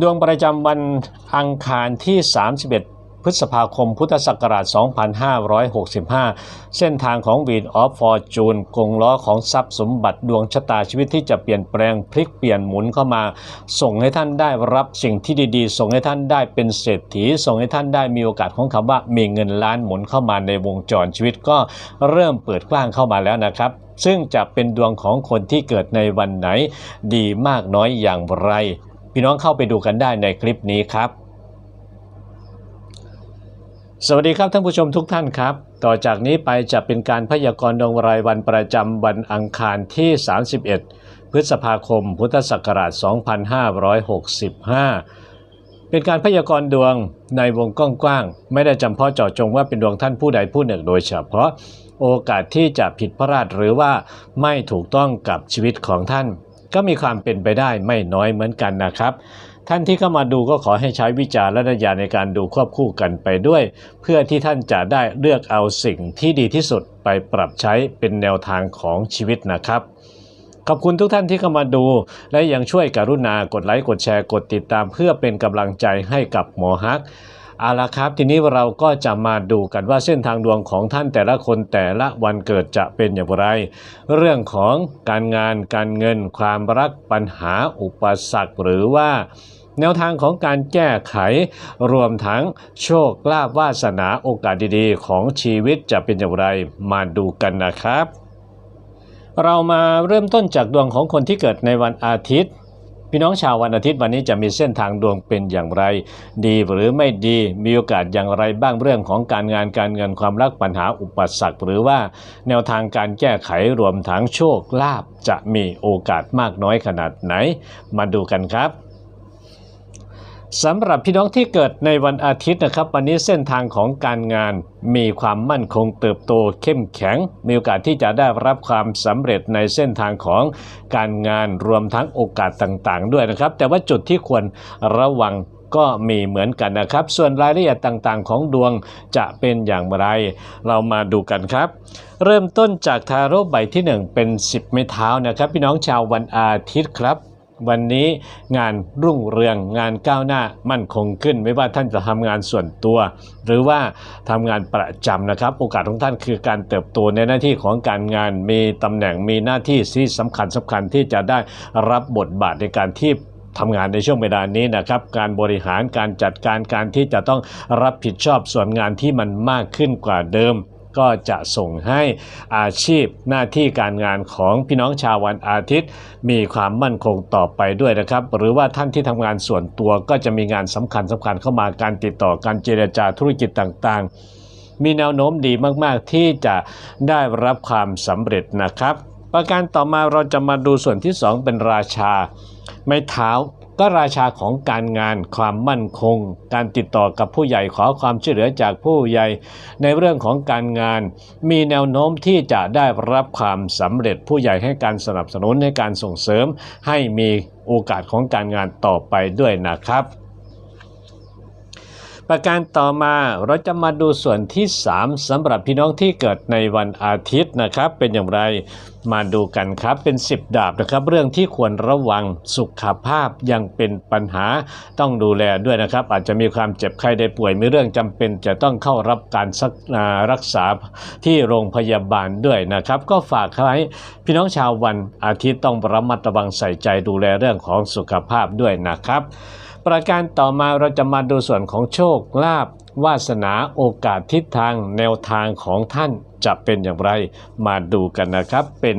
ดวงประจำวันอังคารที่ 31 พฤษภาคมพุทธศักราช 2565 เส้นทางของวีดออฟฟอร์จูนกงล้อของทรัพย์สมบัติดวงชะตาชีวิตที่จะเปลี่ยนแปลงพลิกเปลี่ยนหมุนเข้ามา ส่งให้ท่านได้รับสิ่งที่ดีๆ ส่งให้ท่านได้เป็นเศรษฐี ส่งให้ท่านได้มีโอกาสของคำว่ามีเงินล้านหมุนเข้ามาในวงจรชีวิตก็เริ่มเปิดกว้างเข้ามาแล้วนะครับซึ่งจะเป็นดวงของคนที่เกิดในวันไหน ดีมากน้อยอย่างไร พี่น้องเข้าไปดูกันได้ในคลิปนี้ครับ สวัสดีครับท่านผู้ชมทุกท่านครับ ต่อจากนี้ไปจะเป็นการพยากรณ์ดวงรายวันประจำวันอังคารที่ 31 พฤษภาคม พุทธศักราช 2565เป็นการพยากรณ์ดวงในวงกว้างๆ ไม่ได้จำเพาะเจาะจงว่าเป็นดวงท่านผู้ใดผู้หนึ่งโดยเฉพาะ โอกาสที่จะผิดพลาดหรือว่าไม่ถูกต้องกับชีวิตของท่าน ก็มีความเป็นไปได้ไม่น้อยเหมือนกันนะครับ ท่านที่เข้ามาดูก็ขอให้ใช้วิจารณญาณในการดูควบคู่กันไปด้วย เพื่อที่ท่านจะได้เลือกเอาสิ่งที่ดีที่สุดไปปรับใช้เป็นแนวทางของชีวิตนะครับขอบคุณทุกท่านที่เข้ามาดู และยังช่วยกรุณากดไลค์กดแชร์กดติดตามเพื่อเป็นกำลังใจให้กับหมอฮัก เอาละครับ ทีนี้เราก็จะมาดูกันว่าเส้นทางดวงของท่านแต่ละคนแต่ละวันเกิดจะเป็นอย่างไร เรื่องของการงานการเงินความรักปัญหาอุปสรรคหรือว่าแนวทางของการแก้ไขรวมทั้งโชคลาภวาสนาโอกาสดีๆ ของชีวิตจะเป็นอย่างไรมาดูกันนะครับ เรามาเริ่มต้นจากดวงของคนที่เกิดในวันอาทิตย์ พี่น้องชาววันอาทิตย์วันนี้จะมีเส้นทางดวงเป็นอย่างไร ดีหรือไม่ดีมีโอกาสอย่างไรบ้างเรื่องของการงานการเงินความรักปัญหาอุปสรรคหรือว่าแนวทางการแก้ไขรวมทั้งโชคลาภจะมีโอกาสมากน้อยขนาดไหน มาดูกันครับ สำหรับพี่น้องที่เกิดในวันอาทิตย์นะครับ วันนี้เส้นทางของการงานมีความมั่นคงเติบโตเข้มแข็ง มีโอกาสที่จะได้รับความสำเร็จในเส้นทางของการงานรวมทั้งโอกาสต่างๆ ด้วยนะครับ แต่ว่าจุดที่ควรระวังก็มีเหมือนกันนะครับ ส่วนรายละเอียดต่างๆ ของดวงจะเป็นอย่างไร เรามาดูกันครับ เริ่มต้นจากทาโร่ใบที่ 1 เป็น 10 ไม้เท้านะครับ พี่น้องชาววันอาทิตย์ครับ วันนี้งานรุ่งเรืองงานก้าวหน้ามั่นคงขึ้น ไม่ว่าท่านจะทำงานส่วนตัว หรือว่าทำงานประจำนะครับ โอกาสของท่านคือการเติบโตในหน้าที่ของการงานมีตำแหน่งมีหน้าที่ที่สำคัญสำคัญที่จะได้รับบทบาทในการที่ทำงานในช่วงเวลานี้นะครับ การบริหารการจัดการการที่จะต้องรับผิดชอบส่วนงานที่มันมากขึ้นกว่าเดิม ก็จะส่งให้อาชีพหน้าที่การงานของพี่น้องชาววันอาทิตย์ มีความมั่นคงต่อไปด้วยนะครับ หรือว่าท่านที่ทำงานส่วนตัวก็จะมีงานสำคัญสำคัญเข้ามาการติดต่อการเจรจาธุรกิจต่างๆ มีแนวโน้มดีมากๆ ที่จะได้รับความสำเร็จนะครับ ประการต่อมาเราจะมาดูส่วนที่ 2 เป็นราชา ไม้เท้า ก็ราชาของการงานความมั่นคง การติดต่อกับผู้ใหญ่ขอความช่วยเหลือจากผู้ใหญ่ ในเรื่องของการงาน มีแนวโน้มที่จะได้รับความสำเร็จผู้ใหญ่ให้การสนับสนุนให้การส่งเสริม ให้มีโอกาสของการงานต่อไปด้วยนะครับ ประการต่อมาเราจะมาดูส่วนที่ 3สำหรับพี่น้องที่เกิดในวันอาทิตย์นะครับ เป็นอย่างไร มาดูกันครับเป็น 10 ดาบนะครับ เรื่องที่ควรระวังสุขภาพยังเป็นปัญหาต้องดูแลด้วยนะครับ อาจจะมีความเจ็บไข้ได้ป่วยมีเรื่องจำเป็น จะต้องเข้ารับการรักษาที่โรงพยาบาลด้วยนะครับ ก็ฝากให้พี่น้องชาววันอาทิตย์ต้องระมัดระวังใส่ใจดูแลเรื่องของสุขภาพด้วยนะครับ ประการต่อมาเราจะมาดูส่วนของโชคลาภ วาสนาโอกาสทิศทางแนวทางของท่านจะเป็นอย่างไร มาดูกันนะครับเป็น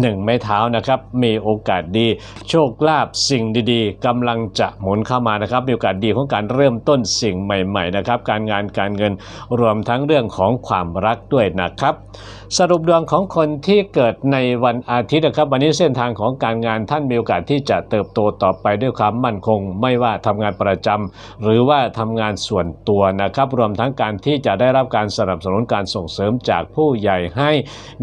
หนึ่งไม้เท้านะครับมีโอกาสดีโชคลาภสิ่งดีๆกำลังจะหมุนเข้ามานะครับมีโอกาสดีของการเริ่มต้นสิ่งใหม่ๆนะครับการงานการเงินรวมทั้งเรื่องของความรักด้วยนะครับสรุปดวงของคนที่เกิดในวันอาทิตย์นะครับวันนี้เส้นทางของการงานท่านมีโอกาสที่จะเติบโตต่อไปด้วยความมั่นคง ไม่ว่าทำงานประจำหรือว่าทำงานส่วนตัวนะครับ รวมทั้งการที่จะได้รับการสนับสนุนการส่งเสริมจากผู้ใหญ่ให้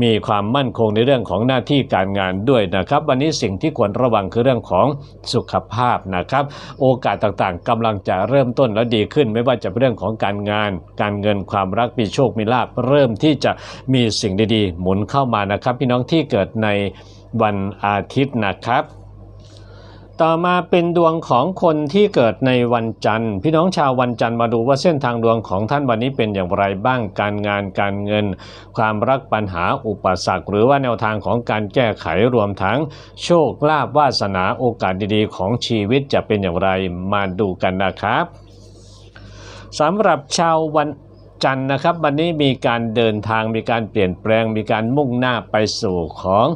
มีความมั่นคงในเรื่องของหน้าที่การงานด้วยนะครับ วันนี้สิ่งที่ควรระวังคือเรื่องของสุขภาพนะครับ โอกาสต่างๆกำลังจะเริ่มต้นและดีขึ้น ไม่ว่าจะเป็นเรื่องของการงาน การเงินความรักมีโชคมีลาภเริ่มที่จะมีสิ่งดีๆ หมุนเข้ามานะครับ พี่น้องที่เกิดในวันอาทิตย์นะครับ ต่อมาเป็นดวงของคนที่เกิดในวันจันทร์ พี่น้องชาววันจันทร์มาดูว่าเส้นทางดวงของท่านวันนี้เป็นอย่างไรบ้างการงานการเงิน ความรักปัญหาอุปสรรค หรือว่าแนวทางของการแก้ไขรวมทั้งโชคลาภวาสนาโอกาสดีๆ ของชีวิตจะเป็นอย่างไรมาดูกันนะครับสำหรับชาววันจันทร์นะครับวันนี้มีการเดินทางมีการเปลี่ยนแปลงมีการมุ่งหน้าไปสู่ของ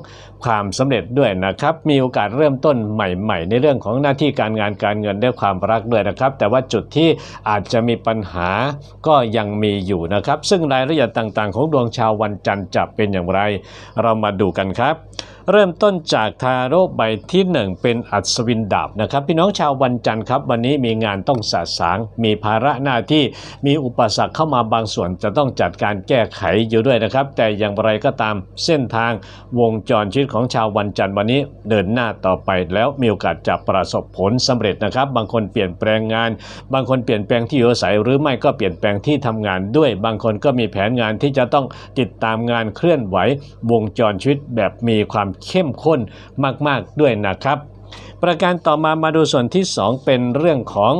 ความสำเร็จด้วยนะครับ มีโอกาสเริ่มต้นใหม่ ๆ ในเรื่องของหน้าที่การงานการเงินด้วยความรักด้วยนะครับ แต่ว่าจุดที่อาจจะมีปัญหาก็ยังมีอยู่นะครับ ซึ่งรายละเอียดต่างๆ ของดวงชาววันจันทร์จะเป็นอย่างไร เรามาดูกันครับเริ่มต้นจากทาโร่ใบที่1เป็นอัศวินดาบนะครับ พี่น้องชาววันจันทร์ครับ วันนี้มีงานต้องสะสาง มีภาระหน้าที่มีอุปสรรคเข้ามาบางส่วนจะต้องจัดการแก้ไขอยู่ด้วยนะครับ แต่อย่างไรก็ตามเส้นทางวงจรชีวิตของชาววันจันทร์วันนี้เดินหน้าต่อไปแล้วมีโอกาสจะประสบผลสำเร็จนะครับ บางคนเปลี่ยนแปลงงาน บางคนเปลี่ยนแปลงที่อยู่อาศัยหรือไม่ก็เปลี่ยนแปลงที่ทำงานด้วย บางคนก็มีแผนงานที่จะต้องติดตามงานเคลื่อนไหว วงจรชีวิตแบบมีความเข้มข้นมาก ๆด้วยนะครับ ประการต่อมามาดูส่วนที่ 2 เป็นเรื่องของ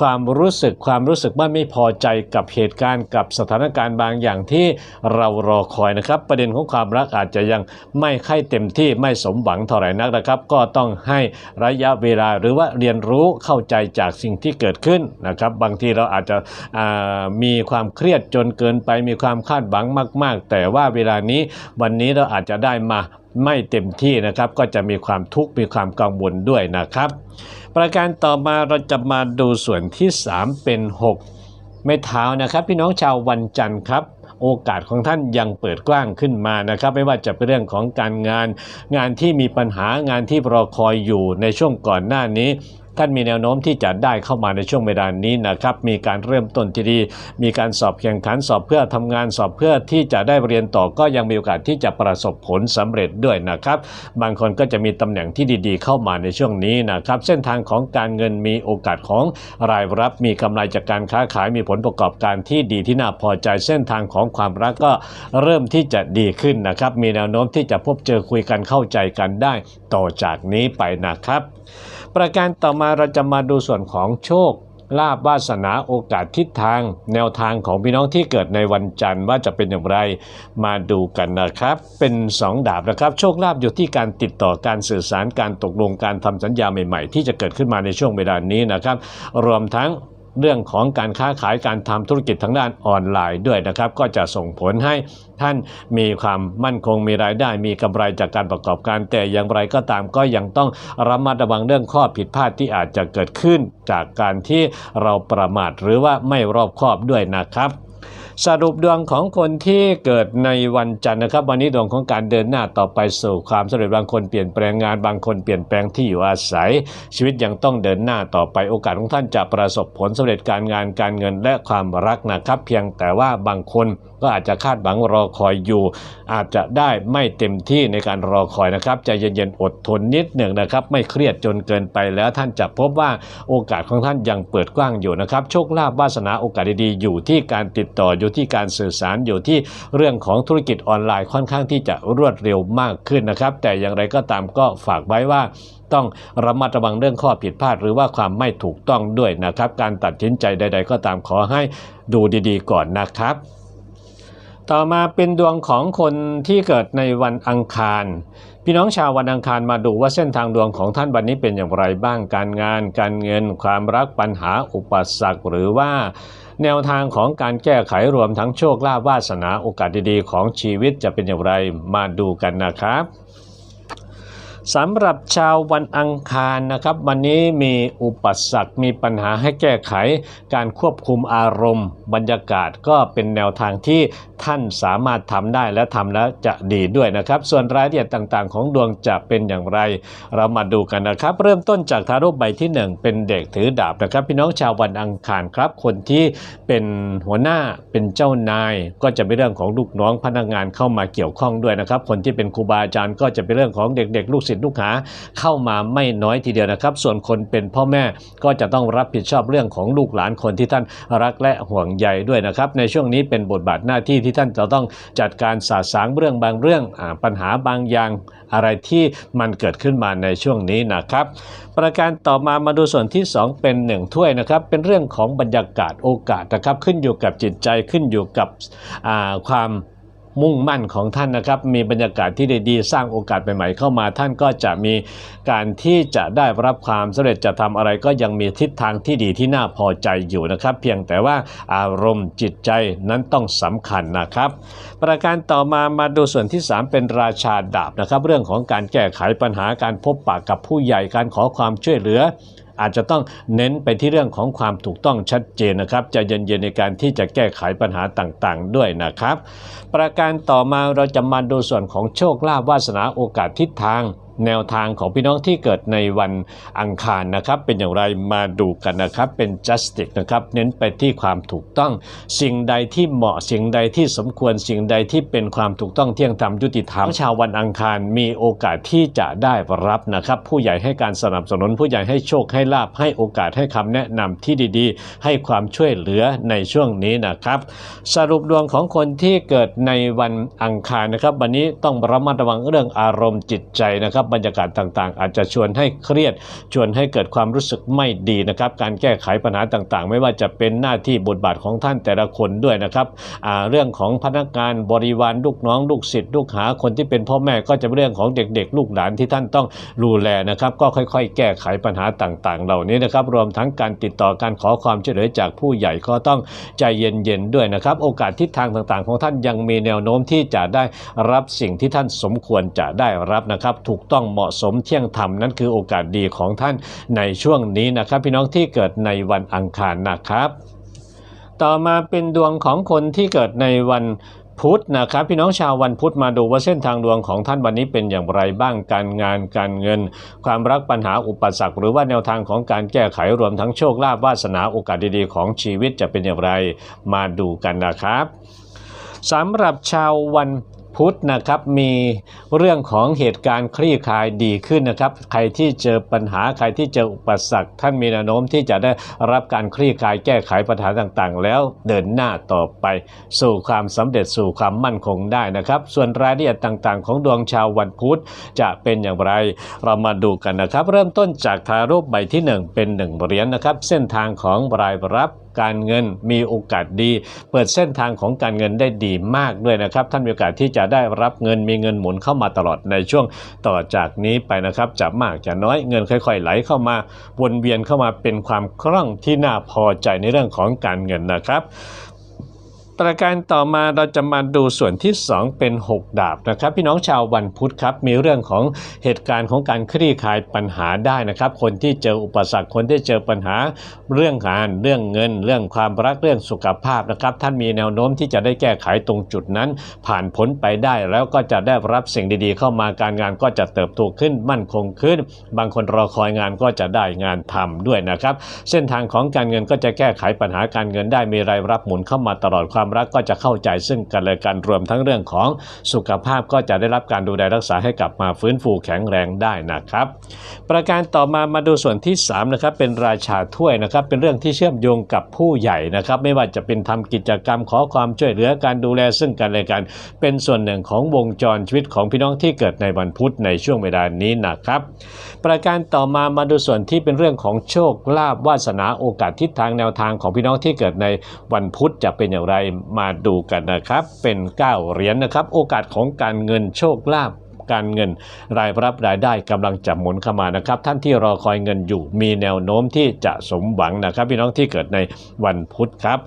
ความรู้สึกความรู้สึกว่าไม่พอใจกับเหตุการณ์กับสถานการณ์บางอย่างที่เรารอคอยนะครับ ประเด็นของความรักอาจจะยังไม่ค่อยเต็มที่ไม่สมหวังเท่าไหร่นักนะครับ ก็ต้องให้ระยะเวลาหรือว่าเรียนรู้เข้าใจจากสิ่งที่เกิดขึ้นนะครับ บางทีเราอาจจะมีความเครียดจนเกินไปมีความคาดหวังมาก ๆ แต่ว่าเวลานี้วันนี้เราอาจจะได้มา ไม่เต็มที่นะครับ ก็จะมีความทุกข์มีความกังวลด้วยนะครับ ประการต่อมาเราจะมาดูส่วนที่ 3 เป็น 6 ไม่เท้านะครับ พี่น้องชาววันจันทร์ครับโอกาสของท่านยังเปิดกว้างขึ้นมานะครับ ไม่ว่าจะเป็นเรื่องของการงาน งานที่มีปัญหางานที่รอคอยอยู่ในช่วงก่อนหน้านี้ ท่านมีแนวโน้มที่จะได้เข้ามาในช่วงเวลานี้นะครับ มีการเริ่มต้นที่ดี มีการสอบแข่งขันสอบเพื่อทำงานสอบเพื่อที่จะได้เรียนต่อก็ยังมีโอกาสที่จะประสบผลสำเร็จด้วยนะครับ บางคนก็จะมีตำแหน่งที่ดีๆ เข้ามาในช่วงนี้นะครับ เส้นทางของการเงินมีโอกาสของรายรับ มีกำไรจากการค้าขายมีผลประกอบการที่ดีที่น่าพอใจเส้นทางของความรักก็เริ่มที่จะดีขึ้นนะครับ มีแนวโน้มที่จะพบเจอคุยกันเข้าใจกันได้ต่อจากนี้ไปนะครับ ประการต่อมาเราจะมาดูส่วนของโชคลาภวาสนาโอกาสทิศทาง แนวทางของพี่น้องที่เกิดในวันจันทร์ว่าจะเป็นอย่างไรมาดูกันนะครับ เป็น 2 ดาบนะครับ โชคลาภอยู่ที่การติดต่อการสื่อสารการตกลงการทำสัญญาใหม่ๆ ที่จะเกิดขึ้นมาในช่วงเวลานี้นะครับ รวมทั้ง เรื่องของการค้าขายการทำธุรกิจทางด้านออนไลน์ด้วยนะครับ ก็จะส่งผลให้ท่านมีความมั่นคงมีรายได้ มีกำไรจากการประกอบการ แต่อย่างไรก็ตามก็ยังต้องระมัดระวังเรื่องข้อผิดพลาดที่อาจจะเกิดขึ้น จากการที่เราประมาทหรือว่าไม่รอบคอบด้วยนะครับ สรุปดวงของคนที่เกิดในวันจันทร์นะครับ วันนี้ดวงของการเดินหน้าต่อไปสู่ความสำเร็จบางคนเปลี่ยนแปลงงานบางคนเปลี่ยนแปลงที่อยู่อาศัย ชีวิตยังต้องเดินหน้าต่อไปโอกาสของท่านจะประสบผลสำเร็จการงานการเงินและความรักนะครับ เพียงแต่ว่าบางคนก็อาจจะคาดหวังรอคอยอยู่ อาจจะได้ไม่เต็มที่ในการรอคอยนะครับใจเย็นๆอดทนนิดหนึ่งนะครับ ไม่เครียดจนเกินไปแล้วท่านจะพบว่าโอกาสของท่านยังเปิดกว้างอยู่นะครับโชคลาภวาสนาโอกาสดีๆอยู่ที่การติดต่ออยูู่่ที่การสื่อสารอยู่ที่เรื่องของธุรกิจออนไลน์ค่อนข้างที่จะรวดเร็วมากขึ้นนะครับ แต่อย่างไรก็ตามก็ฝากไว้ว่าต้องระมัดระวังเรื่องข้อผิดพลาดหรือว่าความไม่ถูกต้องด้วยนะครับ การตัดสินใจใด ๆ ก็ตามขอให้ดูดีๆ ก่อนนะครับ ต่อมาเป็นดวงของคนที่เกิดในวันอังคารพี่น้องชาววันอังคารมาดูว่าเส้นทางดวงของท่านวันนี้เป็นอย่างไรบ้างการงาน การเงิน ความรักปัญหาอุปสรรคหรือว่า แนวทางของการแก้ไขรวมทั้งโชคลาภวาสนาโอกาสดีๆ ของชีวิตจะเป็นอย่างไรมาดูกันนะครับ สำหรับชาววันอังคารนะครับ วันนี้มีอุปสรรคมีปัญหาให้แก้ไข การควบคุมอารมณ์ บรรยากาศก็เป็นแนวทางที่ท่านสามารถทำได้และทำแล้วจะดีด้วยนะครับ ส่วนรายละเอียดต่างๆ ของดวงจะเป็นอย่างไร เรามาดูกันนะครับ เริ่มต้นจากทารุใบที่ 1 เป็นเด็กถือดาบนะครับ พี่น้องชาววันอังคารครับ คนที่เป็นหัวหน้าเป็นเจ้านาย ก็จะเป็นเรื่องของลูกน้องพนักงานเข้ามาเกี่ยวข้องด้วยนะครับ คนที่เป็นครูบาอาจารย์ก็จะเป็นเรื่องของเด็กๆ ลูกศิษย์ธิ์ลูกหาเข้ามาไม่น้อยทีเดียวนะครับ ส่วนคนเป็นพ่อแม่ก็จะต้องรับผิดชอบเรื่องของลูกหลานคนที่ท่านรักและห่วงใยด้วยนะครับ ในช่วงนี้เป็นบทบาทหน้าที่ที่ท่านจะต้องจัดการสาสางเรื่องบางเรื่องอปัญหาบางอย่างอะไรที่มันเกิดขึ้นมาในช่วงนี้นะครับ ประการต่อมามาดูส่วนที่ 2 เป็นหนึ่งถ้วยนะครับ เป็นเรื่องของบรรยากาศโอกาสนะครับ ขึ้นอยู่กับจิตใจขึ้นอยู่กับความ มุ่งมั่นของท่านนะครับ มีบรรยากาศที่ดีๆสร้างโอกาสใหม่ๆเข้ามา ท่านก็จะมีการที่จะได้รับความสำเร็จจะทำอะไรก็ยังมีทิศทางที่ดีที่น่าพอใจอยู่นะครับ เพียงแต่ว่าอารมณ์จิตใจนั้นต้องสำคัญนะครับประการต่อมามาดูส่วนที่ 3 เป็นราชาดาบนะครับ เรื่องของการแก้ไขปัญหาการพบปะกับผู้ใหญ่การขอความช่วยเหลือ อาจจะต้องเน้นไปที่เรื่องของความถูกต้องชัดเจนนะครับจะเย็นๆในการที่จะแก้ไขปัญหาต่างๆ ด้วยนะครับ ประการต่อมาเราจะมาดูส่วนของโชคลาภวาสนาโอกาสทิศทาง แนวทางของพี่น้องที่เกิดในวันอังคารนะครับ เป็นอย่างไรมาดูกันนะครับเป็น justice นะครับเน้นไปที่ความถูกต้อง สิ่งใดที่เหมาะสิ่งใดที่สมควรสิ่งใดที่เป็นความถูกต้องเที่ยงธรรมยุติธรรมชาววันอังคารมีโอกาสที่จะได้รับนะครับ ผู้ใหญ่ให้การสนับสนุน ผู้ใหญ่ให้โชคให้ลาภให้โอกาสให้คำแนะนำที่ดีๆ ให้ความช่วยเหลือในช่วงนี้นะครับ สรุปดวงของคนที่เกิดในวันอังคารนะครับ วันนี้ต้องระมัดระวังเรื่องอารมณ์จิตใจนะครับบรรยากาศต่างๆ อาจจะชวนให้เครียด ชวนให้เกิดความรู้สึกไม่ดีนะครับ การแก้ไขปัญหาต่างๆ ไม่ว่าจะเป็นหน้าที่บทบาทของท่านแต่ละคนด้วยนะครับเรื่องของพนักงานบริวารลูกน้องลูกศิษย์ลูกหาคนที่เป็นพ่อแม่ก็จะเป็นเรื่องของเด็กๆ ลูกหลานที่ท่านต้องดูแลนะครับ ก็ค่อยๆ แก้ไขปัญหาต่างๆ เหล่านี้นะครับ รวมทั้งการติดต่อการขอความช่วยเหลือจากผู้ใหญ่ก็ต้องใจเย็นๆด้วยนะครับ โอกาสทิศทางต่างๆ ของท่านยังมีแนวโน้มที่จะได้รับสิ่งที่ท่านสมควรจะได้รับนะครับ ถูกต้องเหมาะสมเที่ยงธรรมนั่นคือโอกาสดีของท่านในช่วงนี้นะครับ พี่น้องที่เกิดในวันอังคารนะครับ ต่อมาเป็นดวงของคนที่เกิดในวันพุธนะครับพี่น้องชาววันพุธมาดูว่าเส้นทางดวงของท่านวันนี้เป็นอย่างไรบ้างการงานการเงิน ความรักปัญหาอุปสรรค หรือว่าแนวทางของการแก้ไขรวมทั้งโชคลาภวาสนาโอกาสดีๆ ของชีวิตจะเป็นอย่างไรมาดูกันนะครับสำหรับชาววัน พุธนะครับมีเรื่องของเหตุการณ์คลี่คลายดีขึ้นนะครับ ใครที่เจอปัญหาใครที่เจออุปสรรค ท่านมีแนวโน้มที่จะได้รับการคลี่คลายแก้ไขปัญหาต่างๆ แล้วเดินหน้าต่อไป สู่ความสำเร็จสู่ความมั่นคงได้นะครับ ส่วนรายละเอียดต่างๆ ของดวงชาววันพุธจะเป็นอย่างไรเรามาดูกันนะครับ เริ่มต้นจากทารูปใบที่ 1 เป็น 1 เหรียญนะครับ เส้นทางของรายรับ การเงินมีโอกาสดี เปิดเส้นทางของการเงินได้ดีมากด้วยนะครับ ท่านมีโอกาสที่จะได้รับเงินมีเงินหมุนเข้ามาตลอดในช่วงต่อจากนี้ไปนะครับจะมากจะน้อยเงินค่อยๆ ไหลเข้ามาวนเวียนเข้ามาเป็นความคล่องที่น่าพอใจในเรื่องของการเงินนะครับ ประการต่อมาเราจะมาดูส่วนที่ 2 เป็น 6 ดาบนะครับ พี่น้องชาววันพุธครับ มีเรื่องของเหตุการณ์ของการคลี่คลายปัญหาได้นะครับ คนที่เจออุปสรรคคนที่เจอปัญหาเรื่องงานเรื่องเงิน เรื่องความรักเรื่องสุขภาพนะครับ ท่านมีแนวโน้มที่จะได้แก้ไขตรงจุดนั้น ผ่านพ้นไปได้แล้วก็จะได้รับสิ่งดีๆ เข้ามาการงานก็จะเติบโตขึ้นมั่นคงขึ้น บางคนรอคอยงานก็จะได้งานทำด้วยนะครับ เส้นทางของการเงินก็จะแก้ไขปัญหาการเงินได้มีรายรับหมุนเข้ามาตลอดความรักก็จะเข้าใจซึ่งกันและกันรวมทั้งเรื่องของสุขภาพก็จะได้รับการดูแลรักษาให้กลับมาฟื้นฟูแข็งแรงได้นะครับ ประการต่อมามาดูส่วนที่3นะครับเป็นราชาถ้วยนะครับเป็นเรื่องที่เชื่อมโยงกับผู้ใหญ่นะครับไม่ว่าจะเป็นทำกิจกรรมขอความช่วยเหลือการดูแลซึ่งกันและกัน เป็นส่วนหนึ่งของวงจรชีวิตของพี่น้องที่เกิดในวันพุธในช่วงเวลานี้นะครับ ประการต่อมามาดูส่วนที่เป็นเรื่องของโชคลาภวาสนาโอกาสทิศทางแนวทางของพี่น้องที่เกิดในวันพุธจะเป็นอย่างไรมาดูกันนะครับ เป็น9เหรียญนะครับ โอกาสของการเงินโชคลาภการเงินรายรับรายได้กำลังจะหมุนเข้ามานะครับ ท่านที่รอคอยเงินอยู่มีแนวโน้มที่จะสมหวังนะครับ พี่น้องที่เกิดในวันพุธครับ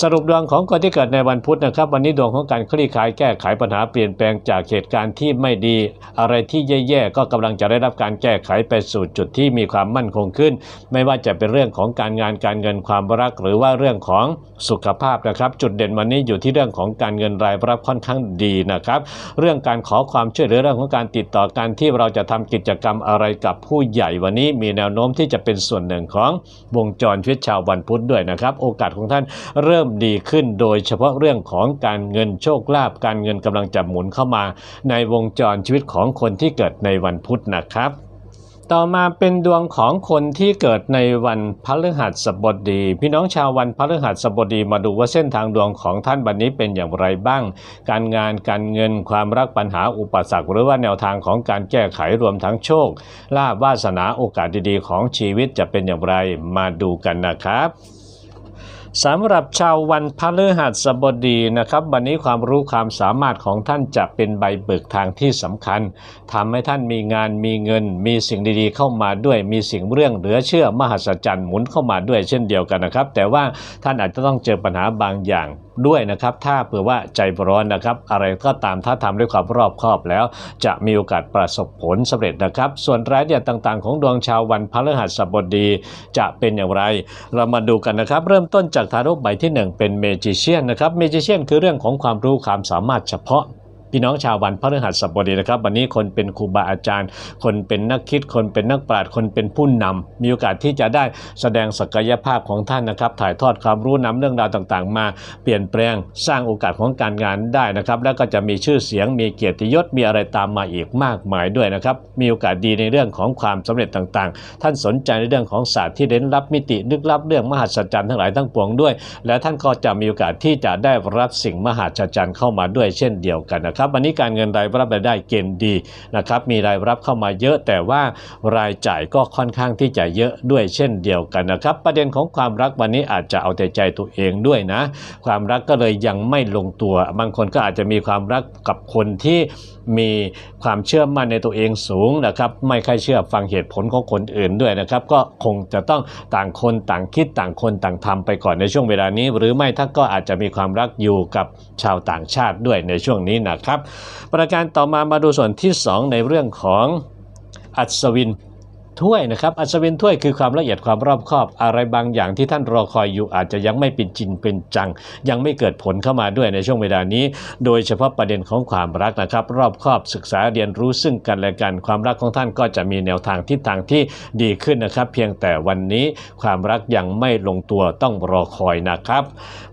สรุปดวงของคนที่เกิดในวันพุธนะครับ วันนี้ดวงของการคลี่คลายแก้ไขปัญหาเปลี่ยนแปลงจากเหตุการณ์ที่ไม่ดี อะไรที่แย่ๆก็กำลังจะได้รับการแก้ไขไปสู่จุดที่มีความมั่นคงขึ้น ไม่ว่าจะเป็นเรื่องของการงานการเงินความรัก หรือว่าเรื่องของสุขภาพนะครับ จุดเด่นวันนี้อยู่ที่เรื่องของการเงินรายรับค่อนข้างดีนะครับ เรื่องการขอความช่วยเหลือเรื่องของการติดต่อการที่เราจะทำกิจกรรมอะไรกับผู้ใหญ่วันนี้มีแนวโน้มที่จะเป็นส่วนหนึ่งของวงจรชีวิตชาววันพุธด้วยนะครับ โอกาสของท่านเริ่มดีขึ้น โดยเฉพาะเรื่องของการเงินโชคลาภการเงินกำลังจะหมุนเข้ามาในวงจรชีวิตของคนที่เกิดในวันพุธนะครับ ต่อมาเป็นดวงของคนที่เกิดในวันพฤหัสบดี พี่น้องชาววันพฤหัสบดีมาดูว่าเส้นทางดวงของท่านวันนี้เป็นอย่างไรบ้าง การงานการเงินความรักปัญหาอุปสรรคหรือว่าแนวทางของการแก้ไขรวมทั้งโชคลาภวาสนาโอกาสดีๆ ของชีวิตจะเป็นอย่างไรมาดูกันนะครับ สำหรับชาววันพฤหัสบดีนะครับ วันนี้ความรู้ความสามารถของท่านจะเป็นใบเบิกทางที่สำคัญทำให้ท่านมีงานมีเงิน มีสิ่งดีๆเข้ามาด้วยมีสิ่งเรื่องเหลือเชื่อมหัศจรรย์หมุนเข้ามาด้วยเช่นเดียวกันนะครับ แต่ว่าท่านอาจจะต้องเจอปัญหาบางอย่างด้วยนะครับถ้าเผื่อว่าใจร้อนนะครับ อะไรก็ตามถ้าทำด้วยความรอบคอบแล้ว จะมีโอกาสประสบผลสำเร็จนะครับ ส่วนรายละเอียดต่างๆ ของดวงชาววันพฤหัสบดีจะเป็นอย่างไร เรามาดูกันนะครับ เริ่มต้นจากทารกใบที่ 1 เป็นเมจิเชียนนะครับเมจิเชียนคือเรื่องของความรู้ความสามารถเฉพาะ พี่น้องชาววันพระฤหัสบดีนะครับ วันนี้คนเป็นครูบาอาจารย์ คนเป็นนักคิดคนเป็นนักปราชญ์คนเป็นผู้นำมีโอกาสที่จะได้แสดงศักยภาพของท่านนะครับ ถ่ายทอดความรู้นำเรื่องราวต่างๆ มาเปลี่ยนแปลงสร้างโอกาสของการงานได้นะครับ แล้วก็จะมีชื่อเสียงมีเกียรติยศมีอะไรตามมาอีกมากมายด้วยนะครับ มีโอกาสดีในเรื่องของความสำเร็จต่างๆ ท่านสนใจในเรื่องของศาสตร์ที่เร้นลับมิติลึกลับเรื่องมหัศจรรย์ทั้งหลายทั้งปวงด้วย และท่านก็จะมีโอกาสที่จะได้รับสิ่งมหัศจรรย์เข้ามาด้วยเช่นเดียวกันนะครับครับวันนี้การเงินรายรับรายได้เกณฑ์ดีนะครับมีรายรับเข้ามาเยอะ แต่ว่ารายจ่ายก็ค่อนข้างที่จะเยอะด้วยเช่นเดียวกันนะครับ ประเด็นของความรักวันนี้อาจจะเอาแต่ใจตัวเองด้วยนะ ความรักก็เลยยังไม่ลงตัว บางคนก็อาจจะมีความรักกับคนที่มีความเชื่อมั่นในตัวเองสูงนะครับ ไม่ค่อยเชื่อฟังเหตุผลของคนอื่นด้วยนะครับ ก็คงจะต้องต่างคนต่างคิดต่างคนต่างทำไปก่อนในช่วงเวลานี้ หรือไม่ถ้าก็อาจจะมีความรักอยู่กับชาวต่างชาติด้วยในช่วงนี้นะครับประการต่อมามาดูส่วนที่ 2 ในเรื่องของอัศวิน ถ้วยนะครับอัศวินถ้วยคือความละเอียดความรอบคอบ อะไรบางอย่างที่ท่านรอคอยอยู่อาจจะยังไม่เป็นจริงเป็นจัง ยังไม่เกิดผลเข้ามาด้วยในช่วงเวลานี้ โดยเฉพาะประเด็นของความรักนะครับ รอบคอบศึกษาเรียนรู้ซึ่งกันและกัน ความรักของท่านก็จะมีแนวทางทิศทางที่ดีขึ้นนะครับ เพียงแต่วันนี้ความรักยังไม่ลงตัวต้องรอคอยนะครับ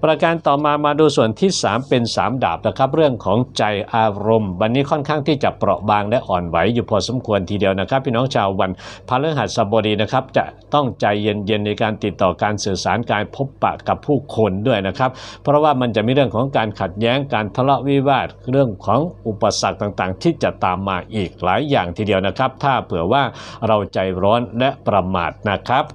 ประการต่อมามาดูส่วนที่ 3 เป็น 3 ดาบนะครับเรื่องของใจอารมณ์ วันนี้ค่อนข้างที่จะเปราะบางและอ่อนไหวอยู่พอสมควรทีเดียวนะครับ พี่น้องชาววันพฤหัสบดีนะครับจะต้องใจเย็นๆในการติดต่อการสื่อสารการพบปะกับผู้คนด้วยนะครับ เพราะว่ามันจะมีเรื่องของการขัดแย้งการทะเลาะวิวาทเรื่องของอุปสรรคต่างๆ ที่จะตามมาอีกหลายอย่างทีเดียวนะครับ ถ้าเผื่อว่าเราใจร้อนและประมาทนะครับ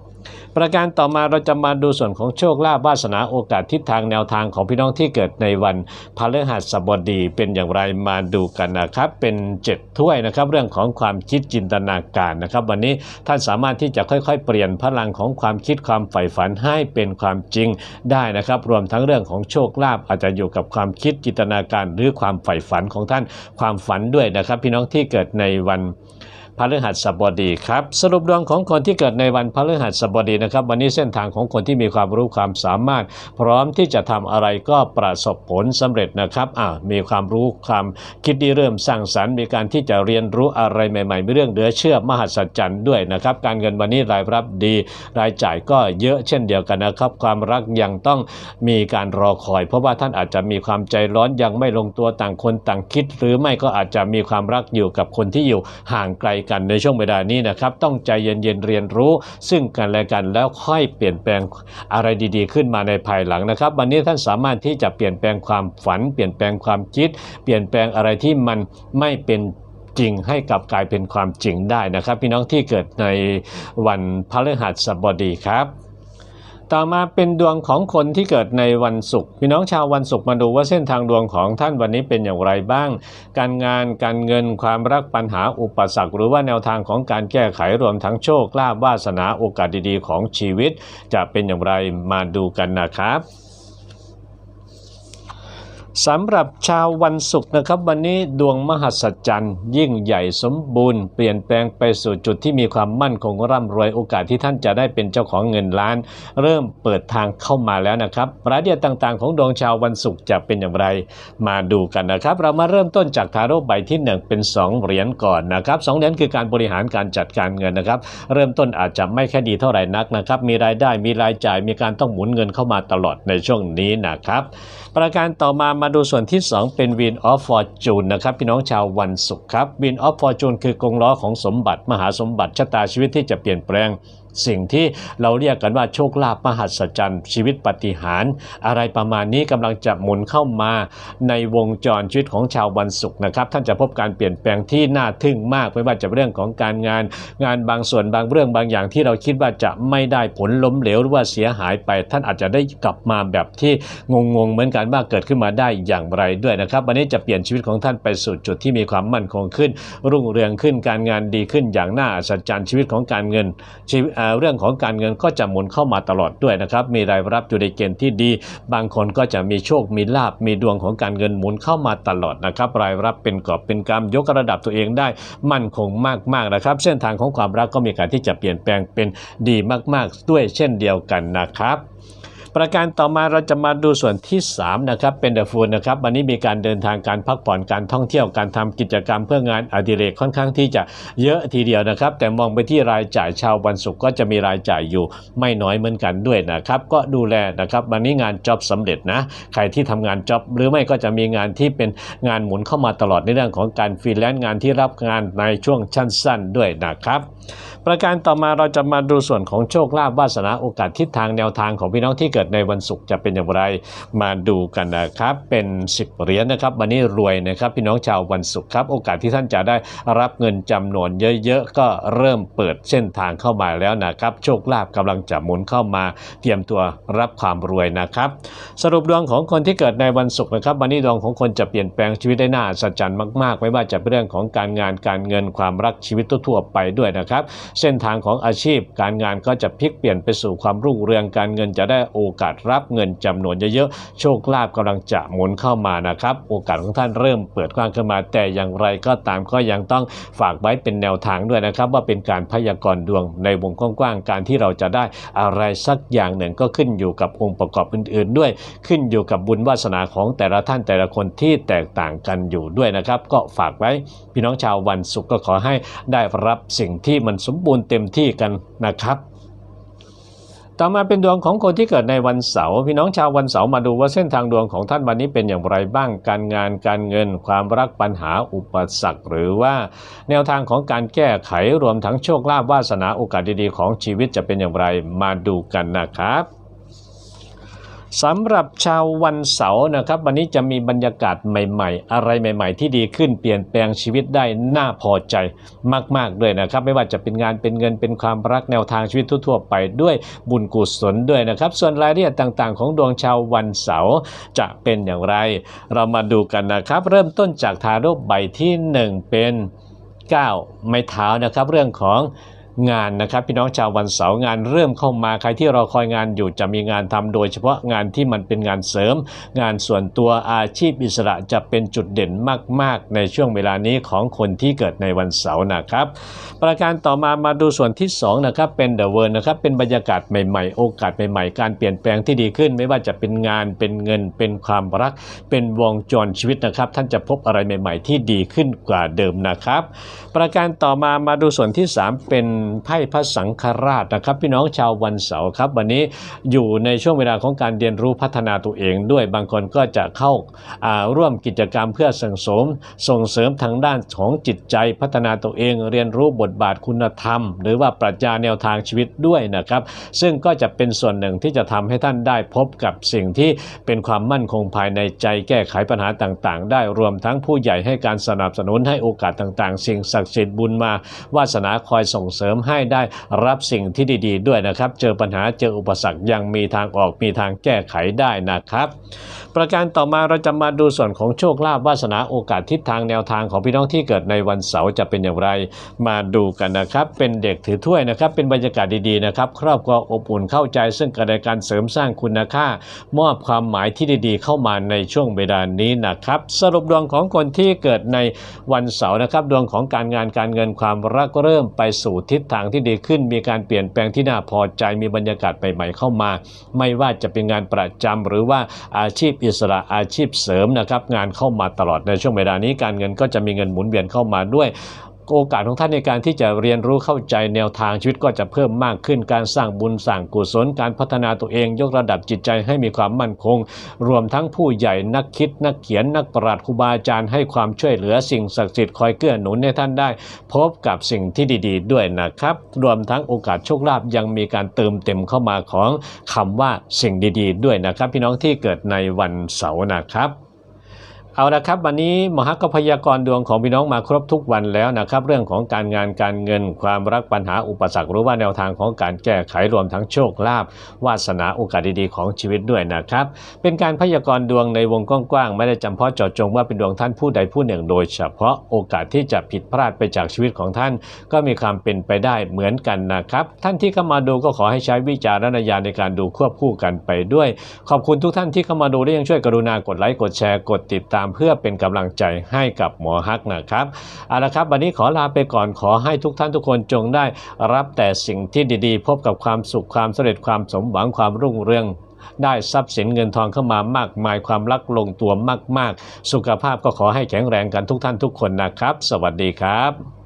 ประการต่อมาเราจะมาดูส่วนของโชคลาภวาสนาโอกาสทิศทางแนวทางของพี่น้องที่เกิดในวันพฤหัสบดีเป็นอย่างไรมาดูกันนะครับ เป็นเจ็ดถ้วยนะครับเรื่องของความคิดจินตนาการนะครับ วันนี้ท่านสามารถที่จะค่อยๆ เปลี่ยนพลังของความคิดความใฝ่ฝันให้เป็นความจริงได้นะครับ รวมทั้งเรื่องของโชคลาภอาจจะอยู่กับความคิดจินตนาการ หรือความใฝ่ฝันของท่านความฝันด้วยนะครับ พี่น้องที่เกิดในวัน พฤหัสบดีครับสรุปดวงของคนที่เกิดในวันพฤหัสบดีนะครับ วันนี้เส้นทางของคนที่มีความรู้ความสามารถ พร้อมที่จะทำอะไรก็ประสบผลสำเร็จนะครับอ่ามีความรู้ความคิดที่เริ่มสร้างสรรค์ มีการที่จะเรียนรู้อะไรใหม่ๆมีเรื่องเหลือเชื่อมหัศจรรย์ด้วยนะครับการเงินวันนี้รายรับดี รายจ่ายก็เยอะเช่นเดียวกันนะครับ ความรักยังต้องมีการรอคอย เพราะว่าท่านอาจจะมีความใจร้อนยังไม่ลงตัวต่างคนต่างคิด หรือไม่ก็อาจจะมีความรักอยู่กับคนที่อยู่ห่างไกลกันในช่วงเวลานี้นะครับ ต้องใจเย็นๆเรียนรู้ ซึ่งกันและกันแล้วค่อยเปลี่ยนแปลงอะไรดีๆ ขึ้นมาในภายหลังนะครับ วันนี้ท่านสามารถที่จะเปลี่ยนแปลงความฝัน เปลี่ยนแปลงความคิด เปลี่ยนแปลงอะไรที่มันไม่เป็นจริงให้กลับกลายเป็นความจริงได้นะครับ พี่น้องที่เกิดในวันพฤหัสบดีครับ ต่อมาเป็นดวงของคนที่เกิดในวันศุกร์พี่น้องชาววันศุกร์มาดูว่าเส้นทางดวงของท่านวันนี้เป็นอย่างไรบ้าง การงานการเงินความรักปัญหาอุปสรรค หรือว่าแนวทางของการแก้ไขรวมทั้งโชคลาภวาสนาโอกาสดีๆ ของชีวิต จะเป็นอย่างไรมาดูกันนะครับ สำหรับชาววันศุกร์นะครับ วันนี้ดวงมหัศจรรย์ ยิ่งใหญ่สมบูรณ์ เปลี่ยนแปลงไปสู่จุดที่มีความมั่นคงร่ำรวยโอกาสที่ท่านจะได้เป็นเจ้าของเงินล้าน เริ่มเปิดทางเข้ามาแล้วนะครับรายละเอียดต่างๆ ของดวงชาววันศุกร์จะเป็นอย่างไร มาดูกันนะครับ เรามาเริ่มต้นจากทาโร่ใบที่หนึ่งเป็นสองเหรียญก่อนนะครับสองเหรียญคือการบริหารการจัดการเงินนะครับ เริ่มต้นอาจจะไม่ค่อยดีเท่าไหร่นักนะครับ มีรายได้มีรายจ่ายมีการต้องหมุนเงินเข้ามาตลอดในช่วงนี้นะครับ ประการต่อมามาดูส่วนที่ 2 เป็น Win of Fortune นะครับ พี่น้องชาววันศุกร์ครับ Win of Fortune คือกงล้อของสมบัติมหาสมบัติชะตาชีวิตที่จะเปลี่ยนแปลง สิ่งที่เราเรียกกันว่าโชคลาภมหัศจรรย์ชีวิตปาฏิหารย์อะไรประมาณนี้กำลังจะหมุนเข้ามาในวงจรชีวิตของชาววันศุกร์นะครับท่านจะพบการเปลี่ยนแปลงที่น่าทึ่งมากไม่ว่าจะเรื่องของการงาน งานบางส่วนบางเรื่องบางอย่างที่เราคิดว่าจะไม่ได้ผลล้มเหลวหรือว่าเสียหายไป ท่านอาจจะได้กลับมาแบบที่งงๆเหมือนกันว่าเกิดขึ้นมาได้อย่างไรด้วยนะครับ วันนี้จะเปลี่ยนชีวิตของท่านไปสู่จุดที่มีความมั่นคงขึ้น รุ่งเรืองขึ้นการงานดีขึ้นอย่างน่าอัศจรรย์ชีวิตของการเงินชีวิตเรื่องของการเงินก็จะหมุนเข้ามาตลอดด้วยนะครับมีรายรับอยู่ในเกณฑ์ที่ดี บางคนก็จะมีโชคมีลาบมีดวงของการเงินหมุนเข้ามาตลอดนะครับรายรับเป็นกอบเป็นกำยกระดับตัวเองได้มั่นคงมากๆนะครับ เส้นทางของความรักก็มีการที่จะเปลี่ยนแปลงเป็นดีมากๆ ด้วยเช่นเดียวกันนะครับ ประการต่อมาเราจะมาดูส่วนที่ 3 นะครับ เป็นเดอะฟูลนะครับ วันนี้มีการเดินทางการพักผ่อนการท่องเที่ยวการทำกิจกรรมเพื่องานอดิเรกค่อนข้างที่จะเยอะทีเดียวนะครับ แต่มองไปที่รายจ่ายชาววันศุกร์ก็จะมีรายจ่ายอยู่ไม่น้อยเหมือนกันด้วยนะครับ ก็ดูแลนะครับ วันนี้งานจ็อบสำเร็จนะ ใครที่ทำงานจ็อบหรือไม่ก็จะมีงานที่เป็นงานหมุนเข้ามาตลอดในเรื่องของการฟรีแลนซ์งานที่รับงานในช่วงชั้นสั้นด้วยนะครับ ประการต่อมาเราจะมาดูส่วนของโชคลาภวาสนาโอกาสทิศทางแนวทางของพี่น้องที่เกิดในวันศุกร์จะเป็นอย่างไร มาดูกันนะครับเป็น 10 เหรียญนะครับ วันนี้รวยนะครับ พี่น้องชาววันศุกร์ครับ โอกาสที่ท่านจะได้รับเงินจำนวนเยอะๆ ก็เริ่มเปิดเส้นทางเข้ามาแล้วนะครับ โชคลาภกำลังจะหมุนเข้ามา เตรียมตัวรับความรวยนะครับ สรุปดวงของคนที่เกิดในวันศุกร์นะครับวันนี้ดวงของคนจะเปลี่ยนแปลงชีวิตได้น่าอัศจรรย์มากๆ ไม่ว่าจะเป็นเรื่องของการงานการเงินความรักชีวิตทั่วๆไปด้วยนะครับ เส้นทางของอาชีพการงานก็จะพลิกเปลี่ยนไปสู่ความรุ่งเรืองการเงินจะได้โอกอกาสรับเงินจำนวนเยอะๆ โชคลาภกำลังจะหมุนเข้ามานะครับ โอกาสของท่านเริ่มเปิดกว้างขึ้นมา แต่อย่างไรก็ตามก็ยังต้องฝากไว้เป็นแนวทางด้วยนะครับ ว่าเป็นการพยากรณ์ดวงในวงกว้างๆ การที่เราจะได้อะไรสักอย่างหนึ่งก็ขึ้นอยู่กับองค์ประกอบอื่นๆ ด้วย ขึ้นอยู่กับบุญวาสนาของแต่ละท่านแต่ละคนที่แตกต่างกันอยู่ด้วยนะครับ ก็ฝากไว้พี่น้องชาววันศุกร์ก็ขอให้ได้รับสิ่งที่มันสมบูรณ์เต็มที่กันนะครับ ต่อมาเป็นดวงของคนที่เกิดในวันเสาร์พี่น้องชาววันเสาร์มาดูว่าเส้นทางดวงของท่านวันนี้เป็นอย่างไรบ้างการงานการเงิน ความรักปัญหาอุปสรรค หรือว่าแนวทางของการแก้ไขรวมทั้งโชคลาภวาสนาโอกาสดีๆของชีวิตจะเป็นอย่างไรมาดูกันนะครับ สำหรับชาววันเสาร์นะครับ วันนี้จะมีบรรยากาศใหม่ๆ อะไรใหม่ ๆ ที่ดีขึ้นเปลี่ยนแปลงชีวิตได้น่าพอใจมากๆด้วยนะครับ ไม่ว่าจะเป็นงานเป็นเงินเป็นความรักแนวทางชีวิตทั่วๆไปด้วยบุญกุศลด้วยนะครับ ส่วนรายละเอียดต่างๆ ของดวงชาววันเสาร์จะเป็นอย่างไร เรามาดูกันนะครับ เริ่มต้นจากทาโร่ใบที่หนึ่งเป็น 9 ไม้เท้านะครับ เรื่องของ งานนะครับ พี่น้องชาววันเสาร์งานเริ่มเข้ามาใครที่รอคอยงานอยู่จะมีงานทำโดยเฉพาะงานที่มันเป็นงานเสริม งานส่วนตัวอาชีพอิสระจะเป็นจุดเด่นมาก ๆ ในช่วงเวลานี้ของคนที่เกิดในวันเสาร์นะครับ ประการต่อมามาดูส่วนที่2นะครับเป็นเดอะเวิร์นะครับเป็นบรรยากาศใหม่ ๆ โอกาสใหม่ๆ การเปลี่ยนแปลงที่ดีขึ้น ไม่ว่าจะเป็นงานเป็นเงินเป็นความรัก เป็นวงจรชีวิตนะครับ ท่านจะพบอะไรใหม่ ๆ ที่ดีขึ้นกว่าเดิมนะครับ ประการต่อมามาดูส่วนที่ 3 เป็นไพ่พระสังฆราชนะครับ พี่น้องชาววันเสาร์ครับ วันนี้อยู่ในช่วงเวลาของการเรียนรู้พัฒนาตัวเองด้วยบางคนก็จะเข้าาร่วมกิจกรรมเพื่อส่งเสริมส่งเสริมทางด้านของจิตใจพัฒนาตัวเอง เรียนรู้บทบาทคุณธรรม หรือว่าปรัชญาแนวทางชีวิตด้วยนะครับ ซึ่งก็จะเป็นส่วนหนึ่งที่จะทำให้ท่านได้พบกับสิ่งที่เป็นความมั่นคงภายในใจแก้ไขปัญหาต่างๆ ได้รวมทั้งผู้ใหญ่ให้การสนับสนุนให้โอกาสต่างๆ สิ่งศักดิ์สิทธิ์บุญมาวาสนาคอยส่งเสริมมให้ได้รับสิ่งที่ดี ๆ ด้วยนะครับ เจอปัญหาเจออุปสรรคยังมีทางออกมีทางแก้ไขได้นะครับ ประการต่อมาเราจะมาดูส่วนของโชคลาภวาสนาโอกาสทิศทางแนวทางของพี่น้องที่เกิดในวันเสาร์จะเป็นอย่างไร มาดูกันนะครับ เป็นเด็กถือถ้วยนะครับ เป็นบรรยากาศดีๆนะครับ ครอบครัวอบอุ่นเข้าใจ ซึ่งกันและการเสริมสร้างคุณค่า มอบความหมายที่ดีๆ เข้ามาในช่วงเวลานี้นะครับ สรุปดวงของคนที่เกิดในวันเสาร์นะครับ ดวงของการงานการเงินความรักเริ่มไปสู่ทิศทางที่ดีขึ้น มีการเปลี่ยนแปลงที่น่าพอใจมีบรรยากาศใหม่ๆเข้ามา ไม่ว่าจะเป็นงานประจำหรือว่าอาชีพอิสระอาชีพเสริมนะครับงานเข้ามาตลอดในช่วงเวลานี้การเงินก็จะมีเงินหมุนเวียนเข้ามาด้วย โอกาสของท่านในการที่จะเรียนรู้เข้าใจแนวทางชีวิตก็จะเพิ่มมากขึ้นการสร้างบุญสร้างกุศลการพัฒนาตัวเอง ยกระดับจิตใจให้มีความมั่นคง รวมทั้งผู้ใหญ่นักคิดนักเขียนนักปราชญ์ครูบาอาจารย์ให้ความช่วยเหลือสิ่งศักดิ์สิทธิ์คอยเกื้อหนุนให้ท่านได้ พบกับสิ่งที่ดี ๆ ด้วยนะครับ รวมทั้งโอกาสโชคลาภยังมีการเติมเต็มเข้ามาของคำว่าสิ่งดี ๆ ด้วยนะครับ พี่น้องที่เกิดในวันเสาร์นะครับ เอาละครับวันนี้มอฮักก็พยากรณ์ดวงของพี่น้องมาครบทุกวันแล้วนะครับ เรื่องของการงานการเงินความรักปัญหาอุปสรรคหรือว่าแนวทางของการแก้ไขรวมทั้งโชคลาภวาสนาโอกาสดีๆของชีวิตด้วยนะครับ เป็นการพยากรณ์ดวงในวงกว้างๆไม่ได้จำเพาะเจาะจงว่าเป็นดวงท่านผู้ใดผู้หนึ่งโดย เฉพาะโอกาสที่จะผิดพลาดไปจากชีวิตของท่าน ก็มีความเป็นไปได้เหมือนกันนะครับ ท่านที่เข้ามาดูก็ขอให้ใช้วิจารณญาณในการดูควบคู่กันไปด้วย ขอบคุณทุกท่านที่เข้ามาดูและยังช่วยกรุณากดไลค์กดแชร์กดติดตามเพื่อเป็นกำลังใจให้กับหมอฮักนะครับเอาละครับวันนี้ขอลาไปก่อนขอให้ทุกท่านทุกคนจงได้รับแต่สิ่งที่ดีๆ พบกับความสุขความสำเร็จความสมหวังความรุ่งเรืองได้ทรัพย์สินเงินทองเข้ามามากมายความรักลงตัวมาก ๆ สุขภาพก็ขอให้แข็งแรงกันทุกท่านทุกคนนะครับ สวัสดีครับ